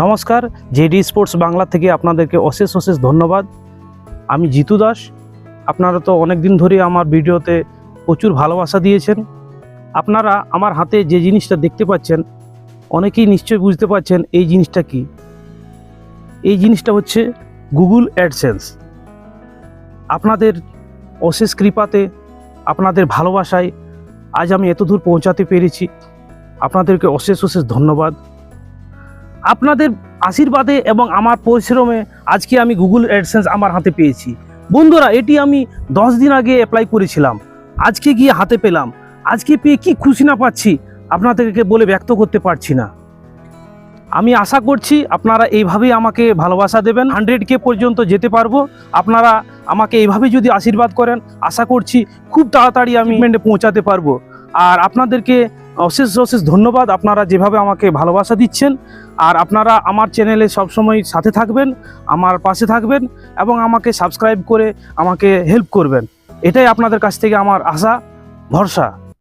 নমস্কার, JD sports Bangla থেকে আপনাদেরকে অশেষ অশেষ ধন্যবাদ। আমি জিতু দাস। আপনারা তো অনেক দিন ধরে আমার ভিডিওতে প্রচুর ভালোবাসা দিয়েছেন। আপনারা আমার হাতে যে জিনিসটা দেখতে পাচ্ছেন, অনেকেই নিশ্চয়ই বুঝতে পারছেন এই জিনিসটা কি। এই জিনিসটা হচ্ছে গুগল অ্যাডসেন্স। আপনাদের অশেষ কৃপাতে, আপনাদের ভালোবাসায় আজ আমি এত দূর পৌঁছাতে পেরেছি। আপনাদেরকে অশেষ অশেষ ধন্যবাদ। আপনাদের আশীর্বাদে এবং আমার পরিশ্রমে আজকে আমি গুগল অ্যাডসেন্স আমার হাতে পেয়েছি। বন্ধুরা, এটি আমি দশ দিন আগে অ্যাপ্লাই করেছিলাম। আজকে গিয়ে হাতে পেলাম। আজকে পেয়ে কি খুশি না পাচ্ছি, আপনাদেরকে বলে ব্যক্ত করতে পারছি না। আমি আশা করছি আপনারা এইভাবেই আমাকে ভালোবাসা দেবেন। হান্ড্রেড কে পর্যন্ত যেতে পারব। আপনারা আমাকে এইভাবে যদি আশীর্বাদ করেন, আশা করছি খুব তাড়াতাড়ি আমি পৌঁছাতে পারব। আর আপনাদেরকে অশেষ অশেষ ধন্যবাদ। আপনারা যেভাবে আমাকে ভালোবাসা দিচ্ছেন, আর আপনারা আমার চ্যানেলে সবসময় সাথে থাকবেন, আমার পাশে থাকবেন, এবং আমাকে সাবস্ক্রাইব করে আমাকে হেল্প করবেন। এটাই আপনাদের কাছ থেকে আমার আশা, ভরসা।